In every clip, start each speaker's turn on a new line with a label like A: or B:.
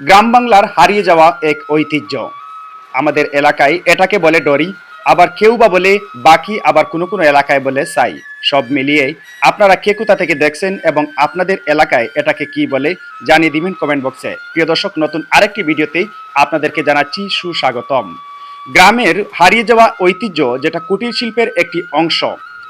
A: গ্রাম বাংলার হারিয়ে যাওয়া এক ঐতিহ্য। আমাদের এলাকায় এটাকে বলে ডরি, আবার কেউ বা বলে বাকি, আবার কোনো কোনো এলাকায় বলে সাই। সব মিলিয়ে আপনারা কে কোথা থেকে দেখছেন এবং আপনাদের এলাকায় এটাকে কি বলে জানিয়ে দিবেন কমেন্ট বক্সে। প্রিয় দর্শক, নতুন আরেকটি ভিডিওতে আপনাদেরকে জানাচ্ছি সুস্বাগতম। গ্রামের হারিয়ে যাওয়া ঐতিহ্য, যেটা কুটির শিল্পের একটি অংশ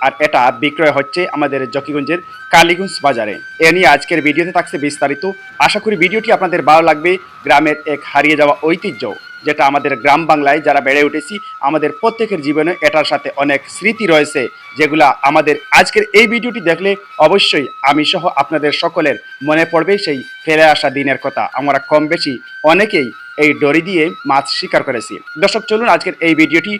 A: আর এটা বিক্রয় হচ্ছে আমাদের জকিগঞ্জের কালীগঞ্জ বাজারে। এ নিয়ে আজকের ভিডিওতে থাকছে বিস্তারিত। আশা করি ভিডিওটি আপনাদের ভালো লাগবে। গ্রামের এক হারিয়ে যাওয়া ঐতিহ্য, যেটা আমাদের গ্রাম বাংলায় যারা বেড়ে উঠেছি, আমাদের প্রত্যেকের জীবনে এটার সাথে অনেক স্মৃতি রয়েছে, যেগুলা আমাদের আজকের এই ভিডিওটি দেখলে অবশ্যই আমি সহ আপনাদের সকলের মনে পড়বে সেই ফেরে আসা দিনের কথা। আমরা কম বেশি অনেকেই এই ডরি দিয়ে মাছ শিকার করেছি। দর্শক, চলুন আজকের এই ভিডিওটি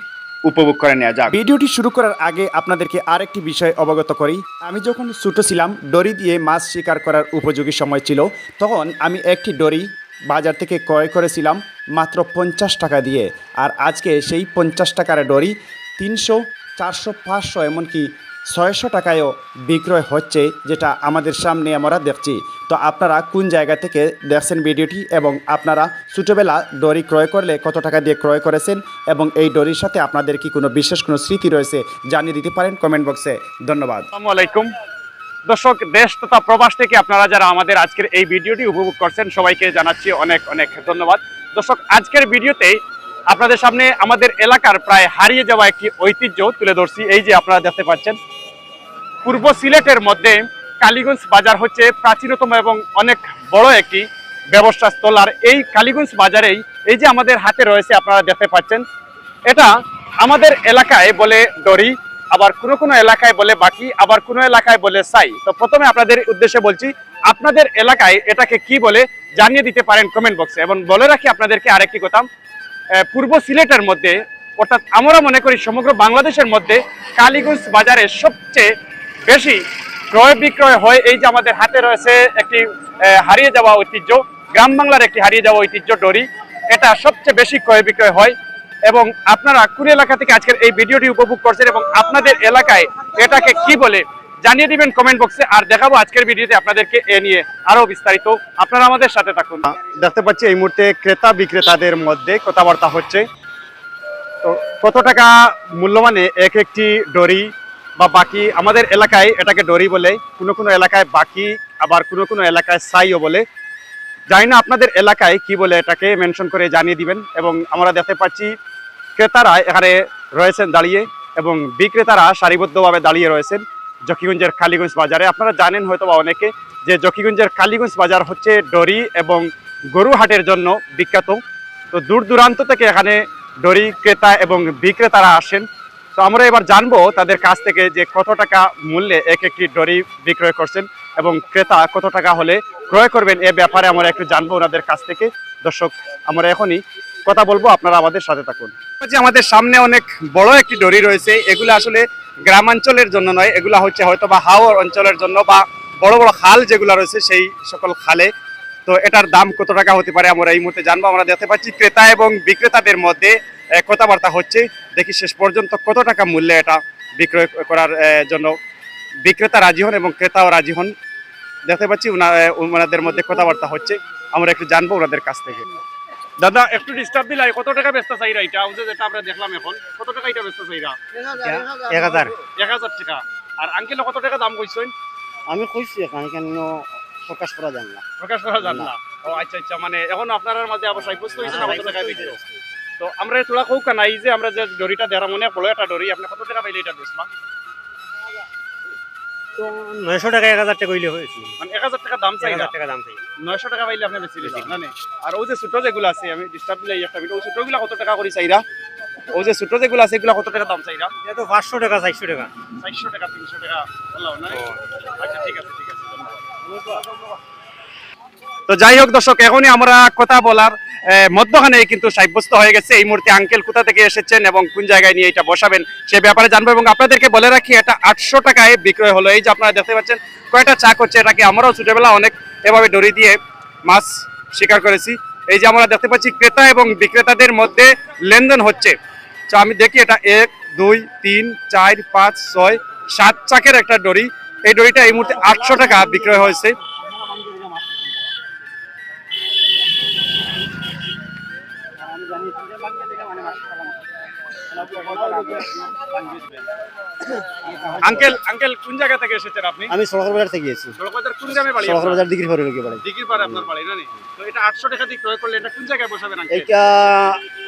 A: উপভোগ করে নেওয়া যাক। ভিডিওটি শুরু করার আগে আপনাদেরকে আরেকটি বিষয় অবগত করি। আমি যখন ছোটো ছিলাম ডরি দিয়ে মাছ শিকার করার উপযোগী সময় ছিল। তখন আমি একটি ডরি বাজার থেকে ক্রয় করেছিলাম মাত্র পঞ্চাশ টাকা দিয়ে। আর আজকে সেই পঞ্চাশ টাকার ডরি তিনশো, চারশো, পাঁচশো, এমনকি ছয়শো টাকায়ও বিক্রয় হচ্ছে, যেটা আমাদের সামনে আমরা দেখছি। তো আপনারা কোন জায়গা থেকে দেখছেন ভিডিওটি এবং আপনারা ছোটোবেলা দড়ি ক্রয় করলে কত টাকা দিয়ে ক্রয় করেছেন এবং এই দড়ির সাথে আপনাদের কি কোনো বিশেষ কোনো স্মৃতি রয়েছে জানিয়ে দিতে পারেন কমেন্ট বক্সে। ধন্যবাদ।
B: আলাইকুম। দর্শক, দেশ তথা প্রবাস থেকে আপনারা যারা আমাদের আজকের এই ভিডিওটি উপভোগ করছেন, সবাইকে জানাচ্ছি অনেক অনেক ধন্যবাদ। দর্শক, আজকের ভিডিওতে আপনাদের সামনে আমাদের এলাকার প্রায় হারিয়ে যাওয়া একটি ঐতিহ্য তুলে ধরছি। এই যে আপনারা দেখতে পাচ্ছেন, পূর্ব সিলেটের মধ্যে কালীগঞ্জ বাজার হচ্ছে প্রাচীনতম এবং অনেক বড় একটি ব্যবসা স্থল আর এই কালীগঞ্জ বাজারেই এই যে আমাদের হাতে রয়েছে আপনারা দেখতে পাচ্ছেন, এটা আমাদের এলাকায় বলে দড়ি, আবার কোনো কোনো এলাকায় বলে বাকি, আবার কোনো এলাকায় বলে সাই। তো প্রথমে আপনাদের উদ্দেশ্যে বলছি, আপনাদের এলাকায় এটাকে কি বলে জানিয়ে দিতে পারেন কমেন্ট বক্সে। এবং বলে রাখি আপনাদেরকে আরেকটি কথা পূর্ব সিলেটের মধ্যে, অর্থাৎ আমরা মনে করি সমগ্র বাংলাদেশের মধ্যে কালীগঞ্জ বাজারে সবচেয়ে বেশি ক্রয় বিক্রয় হয়, এই যে আমাদের হাতে রয়েছে একটি হারিয়ে যাওয়া ঐতিহ্য, গ্রাম বাংলার একটি হারিয়ে যাওয়া ঐতিহ্য ডরি, এটা সবচেয়ে বেশি ক্রয় বিক্রয় হয়। এবং আপনারা কোন এলাকা থেকে আজকের এই ভিডিওটি উপভোগ করছেন এবং আপনাদের এলাকায় এটাকে কি বলে জানিয়ে দিবেন কমেন্ট বক্সে আর দেখাবো আজকের ভিডিওতে আপনাদেরকে এ নিয়ে আরও বিস্তারিত। আপনারা আমাদের সাথে থাকুন। দেখতে পাচ্ছি এই মুহূর্তে ক্রেতা বিক্রেতাদের মধ্যে কথাবার্তা হচ্ছে। তো কত টাকা মূল্যমানে এক একটি ডরি বা বাকি আমাদের এলাকায় এটাকে ডরি বলে, কোনো কোনো এলাকায় বাকি, আবার কোনো কোনো এলাকায় সাইও বলে। জানি না আপনাদের এলাকায় কি বলে এটাকে মেনশন করে জানিয়ে দিবেন। এবং আমরা দেখতে পাচ্ছি ক্রেতারা এখানে রয়েছেন দাঁড়িয়ে এবং বিক্রেতারা সারিবদ্ধভাবে দাঁড়িয়ে রয়েছেন। জকিগঞ্জের কালীগঞ্জ বাজারে। আপনারা জানেন হয়তো বা অনেকে যে জকিগঞ্জের কালীগঞ্জ বাজার হচ্ছে ডরি এবং গরু হাটের জন্য বিখ্যাত। তো দূর দূরান্ত থেকে এখানে ডরি ক্রেতা এবং বিক্রেতারা আসেন। তো আমরা এবার জানব তাদের কাছ থেকে যে কত টাকা মূল্যে এক একটি ডরি বিক্রয় করছেন এবং ক্রেতা কত টাকা হলে ক্রয় করবেন এ ব্যাপারে আমরা একটু জানব ওনাদের কাছ থেকে। দর্শক, আমরা এখনই কথা বলব, আপনারা আমাদের সাথে থাকুন। যে আমাদের সামনে অনেক বড় একটি ডরি রয়েছে, এগুলো আসলে গ্রামাঞ্চলের জন্য নয়, এগুলা হচ্ছে হয়তো বা হাওর অঞ্চলের জন্য বা বড় বড় খাল যেগুলো রয়েছে সেই সকল খালে। তো এটার দাম কত টাকা হতে পারে আমরা এই মুহূর্তে জানব। আমরা দেখতে পাচ্ছি ক্রেতা এবং বিক্রেতাদের মধ্যে কথাবার্তা হচ্ছে। দেখি শেষ পর্যন্ত কত টাকা মূল্যে এটা বিক্রয় করার জন্য বিক্রেতা রাজি হন এবং ক্রেতাও রাজি হন। দেখতে পাচ্ছি ওনাদের মধ্যে কথাবার্তা হচ্ছে। আমরা একটু জানব ওনাদের কাছ থেকে। দাদা একটু ডিস্টার্ব দিলাই কত টাকা ব্যস্ত চাইরা এটা? যে যেটা আমরা দেখলাম এখন। কত টাকা এটা ব্যস্ত চাইরা
C: এক হাজার।
B: এক হাজার টাকা। আর আঙ্কেল কত টাকা দাম কইছেন?
C: আমি কইছি এখানে কেন প্রকাশ করা যান না।
B: প্রকাশ করা যান না। ও আচ্ছা আচ্ছা। মানে এখন আপনার মাঝে আবার সাব্যস্ত হয়েছে না কত টাকা বিক্রি তো আমরা তোলা কৌক না এই যে আমরা যে দড়িটা দেড়া মনে বড় একটা দড়ি আপনি কত টাকা পাইলে এটা বেচবা?
C: তো নয়শো টাকা এক হাজার টাকা হইলে হয়েছে।
B: মানে এক হাজার টাকা দাম
C: এক
B: চাই
C: হাজার টাকা দাম চাই
B: নয়শো টাকা পাইলে আপনি বেশি না আর ও যে ছোট যেগুলো আছে আমি ডিস্টার্ব দিলে একটা ভিডিও ছোটগুলা কত টাকা করি চাইরা? ও যে ছোট যেগুলো আছে এগুলা কত টাকা দাম চাইরা?
C: এটা তো পাঁচশো টাকা চারশো টাকা।
B: চারশো টাকা তিনশো টাকা বললাম না আচ্ছা ঠিক আছে ঠিক আছে তো যাই হোক দর্শক এখনই আমরা কথা বলার মধ্যখানে কিন্তু সাব্যস্ত হয়ে গেছে। এই মুহূর্তে আঙ্কেল কোথা থেকে এসেছেন এবং কোন জায়গায় নিয়ে এটা বসাবেন সে ব্যাপারে জানব এবং আপনাদেরকে বলে রাখি এটা আটশো টাকায় বিক্রয় হলো। এই যে আপনারা দেখতে পাচ্ছেন কয়টা চাক হচ্ছে এটাকে আমরাও ছোটবেলা অনেক এভাবে দড়ি দিয়ে মাছ শিকার করেছি। এই যে আমরা দেখতে পাচ্ছি, ক্রেতা এবং বিক্রেতাদের মধ্যে লেনদেন হচ্ছে। তো আমি দেখি এটা এক, দুই, তিন, চার, পাঁচ, ছয়, সাত চাকের একটা দড়ি। এই দড়িটা এই মুহূর্তে আটশো টাকা বিক্রয় হয়েছে। আঙ্কেল আঙ্কেল কোন জায়গা থেকে এসেছেন আপনি?
C: আমি সড়কের বাজার থেকে গেছি
B: সড়কবাজার কোন গ্রামে বাড়ি
C: সড়কের বাজার লোকে বাড়ি।
B: দিঘির পাড়ে আপনার বাড়ি না তো এটা আটশো টাকা দিয়ে ক্রয় করলে এটা কোন জায়গায় বসাবেন আঙ্কেল?
C: এইটা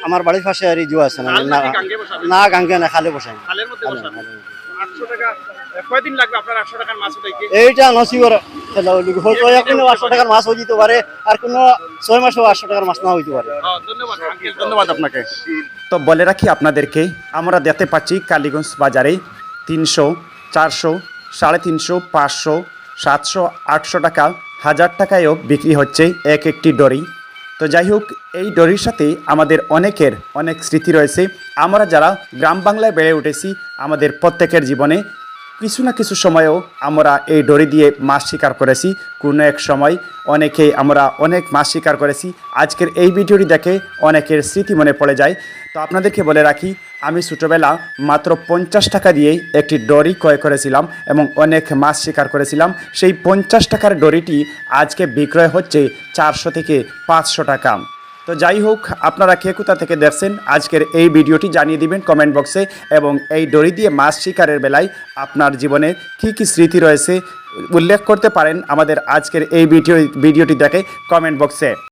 C: আমার বাড়ির পাশে আর জু আছে না না
B: গাঙ্গে বসাবেন?
C: না গাঙ্গে না খালে বসাই।
B: খালের মধ্যে বসাবেন?
C: খালে।
B: আটশো টাকা কয়দিন লাগবে আপনার আটশো টাকার মাছ উঠাইতে
C: এইটা নসিবর কোনো আটশো টাকার মাছ হয়ে যেতে পারে আর কোনো ছয় মাসও আটশো টাকার মাছ না হইতে পারে।
B: হ্যাঁ, ধন্যবাদ আঙ্কেল। ধন্যবাদ আপনাকে।
A: তো বলে রাখি আপনাদেরকে, আমরা দেখতে পাচ্ছি কালীগঞ্জ বাজারে তিনশো, চারশো, সাড়ে তিনশো, পাঁচশো, সাতশো, আটশো টাকা, হাজার টাকায়ও বিক্রি হচ্ছে এক একটি ডরি তো যাই হোক, এই ডরির সাথে আমাদের অনেকের অনেক স্মৃতি রয়েছে। আমরা যারা গ্রাম বাংলায় বেড়ে উঠেছি, আমাদের প্রত্যেকের জীবনে কিছু না কিছু সময়েও আমরা এই ডরি দিয়ে মাছ শিকার করেছি। কোনো এক সময় অনেকেই আমরা অনেক মাছ শিকার করেছি। আজকের এই ভিডিওটি দেখে অনেকের স্মৃতি মনে পড়ে যায়। তো আপনাদেরকে বলে রাখি, আমি ছোটোবেলা মাত্র পঞ্চাশ টাকা দিয়েই একটি ডরি ক্রয় করেছিলাম এবং অনেক মাছ শিকার করেছিলাম। সেই পঞ্চাশ টাকার ডরিটি আজকে বিক্রয় হচ্ছে চারশো থেকে পাঁচশো টাকা। তো যাই হোক, আপনারা কে কোথা থেকে দেখছেন, আজকের এই ভিডিওটি জানিয়ে দিবেন কমেন্ট বক্সে এবং এই দড়ি দিয়ে মাছ শিকারের বেলায় আপনার জীবনে কি কি স্মৃতি রয়েছে উল্লেখ করতে পারেন আমাদের আজকের এই ভিডিও ভিডিওটি দেখে কমেন্ট বক্সে